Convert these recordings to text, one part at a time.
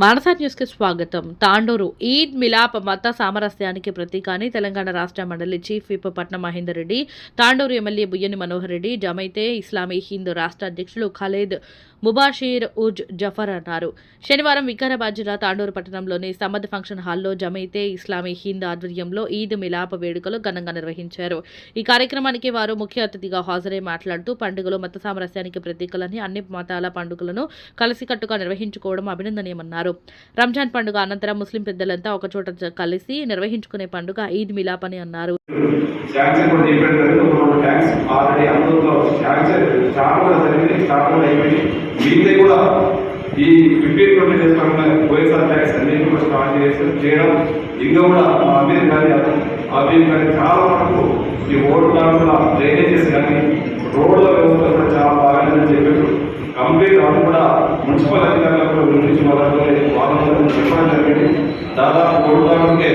మానసా న్యూస్కి స్వాగతం. తాండూరు ఈద్ మిలాప్ మత సామరస్యానికి ప్రతీక అని తెలంగాణ రాష్ట్ర మండలి chief whip Patnam Mahender Reddy Tandur MLA Buyyani Manohar Reddy Jamaat-e Islami Hind రాష్ట్ర అధ్యక్షులు ఖలీద్ ముబాషీర్ ఉజ్ జఫర్ అన్నారు. శనివారం వికారాబాద్ జిల్లా తాండూరు పట్టణంలోని సమద్ ఫంక్షన్ హాల్లో జమైతే ఇస్లామీ హింద్ ఆధ్వర్యంలో ఈద్ మిలాప్ వేడుకలు ఘనంగా నిర్వహించారు. ఈ కార్యక్రమానికి వారు ముఖ్య అతిథిగా హాజరై మాట్లాడుతూ పండుగలు మత సామరస్యానికి ప్రతీకలని అన్ని మతాల పండుగలను కలిసికట్టుగా నిర్వహించుకోవడం అభినందనీయమన్నారు. అన్నారు రంజాన్ పండుగ అనంతరం ముస్లిం పెద్దలంతా ఒకచోట జ- కలిసి నిర్వహించుకునే పండుగ ఈద్ మిలాప్ అని అన్నారు. ఈ ఫిఫ్టీన్ ట్వంటీ డేస్ పక్కన వైఎస్ఆర్ ట్యాక్స్ అన్ని కూడా స్టార్ట్ చేసి చేయడం ఇంకా కూడా మా అమీర్ కానీ అమీర్ కానీ చాలా వరకు ఈ రోడ్ల డ్రైనేజెస్ కానీ రోడ్ల వ్యవస్థ కూడా చాలా బాగానే చెప్పారు. కంప్లీట్ వాళ్ళు కూడా మున్సిపల్ అధికారులకు కూడా వినిపించిన వాళ్ళతో వాళ్ళందరూ చెప్పడం జరిగింది. దాదాపు కోటి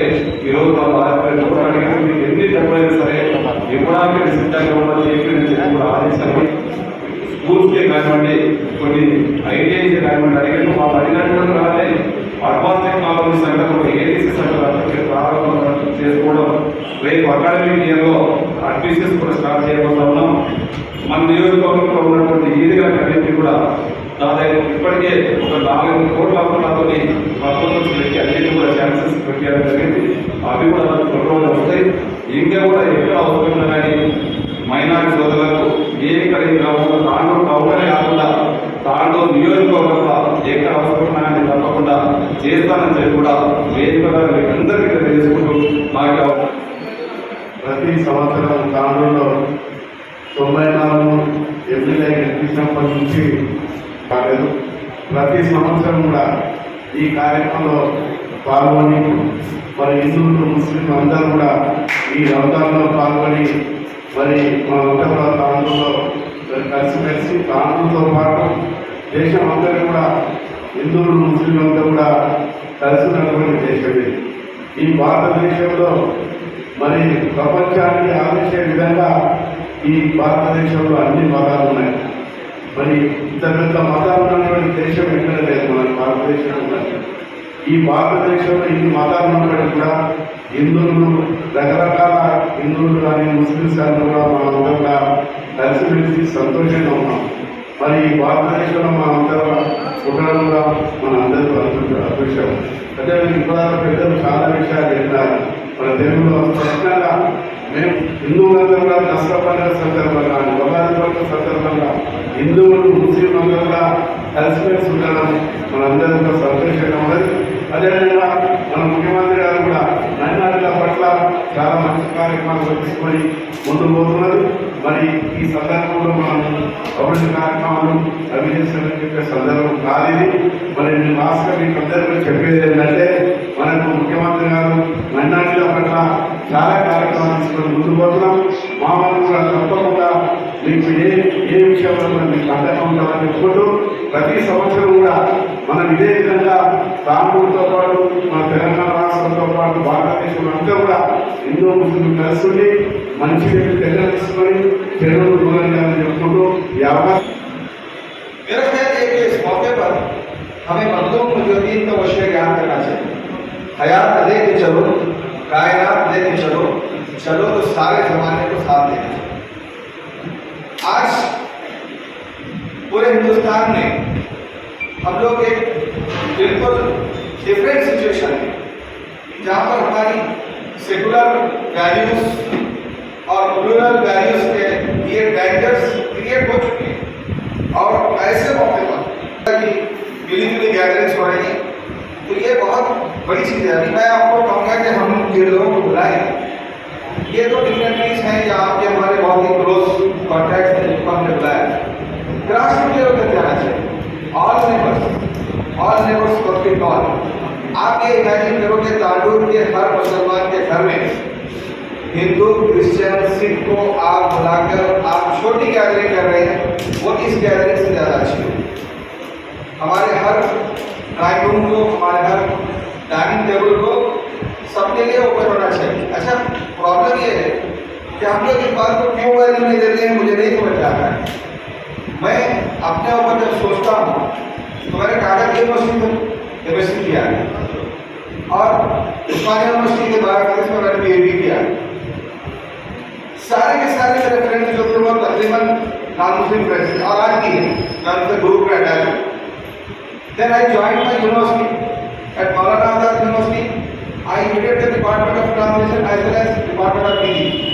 ఈరోజు వాళ్ళు యాభై కోట్లు అడిగారు మీకు ఎన్ని డబ్బులైనా సరే. ఇవ్వడానికి సిద్ధంగా ఉన్నది చెప్పి నేను చెప్పి కూడా ఆదేశాన్ని స్కూల్స్కే కానివ్వండి కొన్ని ఐటీఐస్ కానివ్వండి అడిగాను వాళ్ళు అడిగినట్టు రాలే. అడ్వాన్స్ టెక్నాలజీ సెంటర్ కూడా ఏటీసీ సెంటర్ ప్రారంభం చేసుకోవడం రేపు అకాడమిక్ ఇయర్లో అడ్మిషన్స్ కూడా స్టార్ట్ చేయబోతున్నాం మన నియోజకవర్గంలో ఉన్నటువంటి ఈదిగా కమిటీ కూడా దాదాపు ఇప్పటికే ఒక నాలుగు కోట్ల అప్పులతో ప్రపోజల్స్ పెట్టి అన్నిటి కూడా ఛాన్సెస్ పెట్టడం జరిగింది. అవి కూడా మనకు త్వరలో వస్తాయి ఇంకా కూడా ఎక్కడ అవసరం కానీ మైనారిటీ సోదరులకు ఏ ఇక్కడ ఈ గ్రామంలో చేస్తానని చెప్పి కూడా వేదిక మీకు అందరికీ తెలియజేసుకుంటూ మాకు ప్రతి సంవత్సరం కాలంలో తొంభై నాలుగు ఎమ్మెల్యే గెలిపించినప్పటి నుంచి కాలేదు. ప్రతి సంవత్సరం కూడా ఈ కార్యక్రమంలో పాల్గొని మరి హిందువులు ముస్లింలు అందరూ కూడా ఈ రంజాన్లో పాల్గొని మరి మా ఉత్తర ప్రాంతంలో కలిసిమెలిసి ప్రాంతంతో పాటు దేశం అందరూ కూడా హిందువులు ముస్లింలు కూడా కలిసి ఉన్నటువంటి దేశం ఇది. ఈ భారతదేశంలో మరి ప్రపంచానికి ఆదేశే విధంగా ఈ భారతదేశంలో అన్ని మతాలు ఉన్నాయి. మరి ఇంత పెద్ద మతాలు ఉన్నటువంటి దేశం ఎక్కడ లేదు మన భారతదేశంలో ఈ భారతదేశంలో ఇన్ని మతాలు ఉన్నప్పటికీ కూడా హిందువులు రకరకాల హిందువులు కానీ ముస్లిమ్స్ కానీ కూడా మనందరం కూడా కలిసిమెలిసి సంతోషంగా ఉన్నాం. మరి ఈ భారతదేశంలో అందరూ ఉండడం కూడా మన అందరూ అదృ- అదృష్టం. అదే ఇప్పుడు పెద్దలు చాలా విషయాలు చెప్పినారు. మన తెలుగులో స్పష్టంగా మేము హిందువులందరూ కూడా దసరా పండుగ సందర్భంగా ఉగాది పండుగ సందర్భంగా హిందువులు ముస్లింలందరూ కూడా కలిసిమెలిసి ఉండడం మనందరూ కూడా సంతోషంగా ఉన్నది. అదేవిధంగా మన ముఖ్యమంత్రి గారు కూడా మైనారిటీల పట్ల చాలా మంచి కార్యక్రమాలు తీసుకొని ముందు పోతున్నారు. మరి ఈ సందర్భంలో మనం అభివృద్ధి కార్యక్రమాలు అభివృద్ధి చెప్పే సందర్భం కాదు ఇది. మరి నేను మీకు అందరికీ చెప్పేది ఏంటంటే మనకు ముఖ్యమంత్రి గారు మైనారిటీల పట్ల చాలా కార్యక్రమాలు తీసుకొని ముందు పోతున్నాం. మా వాళ్ళు కూడా తప్పకుండా మీకు ఏ ఏ విషయంలో మనం మీకు అండగా ఉండాలని చెప్పుకుంటూ ప్రతి సంవత్సరం కూడా మనం ఇదే విధంగా రాముడితో పాటు మన తెలంగాణ రాష్ట్రంతో పాటు భారతదేశంలో అంతా కూడా హిందూ ముస్లింలు కలుస్తుంది ಮನಸ್ಸಿಗೆ ಬಿಟ್ಟೆಲ್ಲ ಮಿಸ್ करना चाहिए हयात दे चलो कायनात चलो तो सारे जमाने को साथ देना चाहिए आज पूरे हिंदुस्तान में हम लोग एक बिल्कुल जहाँ पर हमारी सेकुलर वैल्यूज़ और प्लूरल वैल्यूज़ के लिए डेंजर्स क्रिएट हो चुके हैं। और ऐसे मौके पर कि मिली जुली गैदरिंग्स हो रही तो ये बहुत बड़ी चीज़ है। अभी मैं आपको कहूँगा कि हम जिन लोगों को बुलाएँ। ये तो डिग्नेटरीज हैं या आपके हमारे बहुत ही क्लोज कॉन्टैक्ट हैं जिनको हमने बुलाया। राष्ट्र के होकर जाना चाहिए। All neighbours all neighbours call आप ये इमेजिन करो कि तांडूर के हर मुसलमान के घर में हिंदू क्रिश्चियन, सिख को आप बुलाकर आप छोटी गैदरिंग कर रहे हैं, वो इस गैदरिंग से ज़्यादा अच्छी होगी। हमारे हर ड्राइंग रूम को, हमारे हर डाइनिंग टेबल को सबके लिए ओपन होना चाहिए। अच्छा प्रॉब्लम ये है कि हम लोग इस बात को क्यों वैल्यू नहीं देते हैं, मुझे नहीं समझ में रहा है। मैं अपने ऊपर जब सोचता हूँ तो मैंने कागज़ ये मशीन एमएससी किया है। और उस्मानिया यूनिवर्सिटी के कॉलेज में मैंने पीएचडी किया है? सारे के सारे मेरे फ्रेंड्स जो थे वो तकरीबन नॉन मुस्लिम फ्रेंड्स थे और आज भी हैं मैं उनके ग्रुप में अटैच हूँ then I join my university at Maulana Azad university I headed the Department of Translation as well as Department of PG.